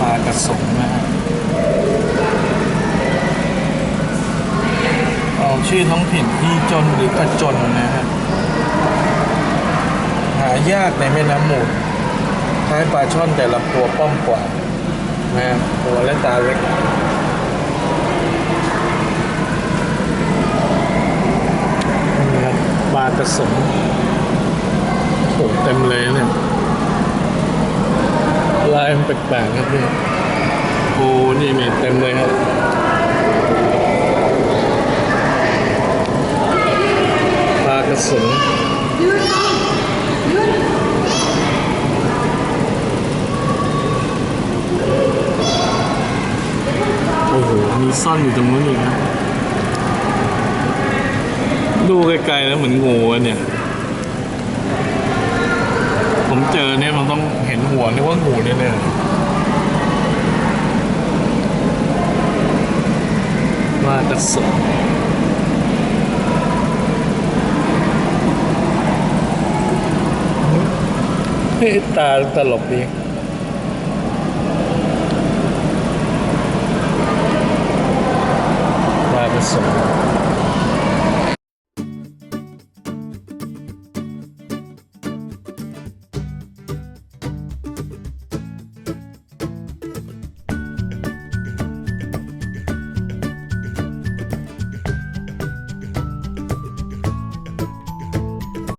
ปลากระสงนะฮะเอาชื่อท้องถิ่นที่จนหรือกระจนนะฮะหายากในแม่น้ำมูลคล้ายปลาช่อนแต่ละตัวป้อมกว่านะฮะตัวและตาเล็กนี่ครับปลากระสงโอ้โหเต็มเลยนะเนี่ย ลายมันแปลกๆครับพี่โอ้นี่มีเต็มเลยครับปลากระสงโอ้โห มีซ่อนอยู่ตรงนู้นอีกนะ ดูไกลๆแล้วเหมือนงูเนี่ย เจอเนี่ยมันต้องเห็นหัวนึกว่างูแน่ๆว่ากระสุนเฮ้ตาตลกดีปลากระสุน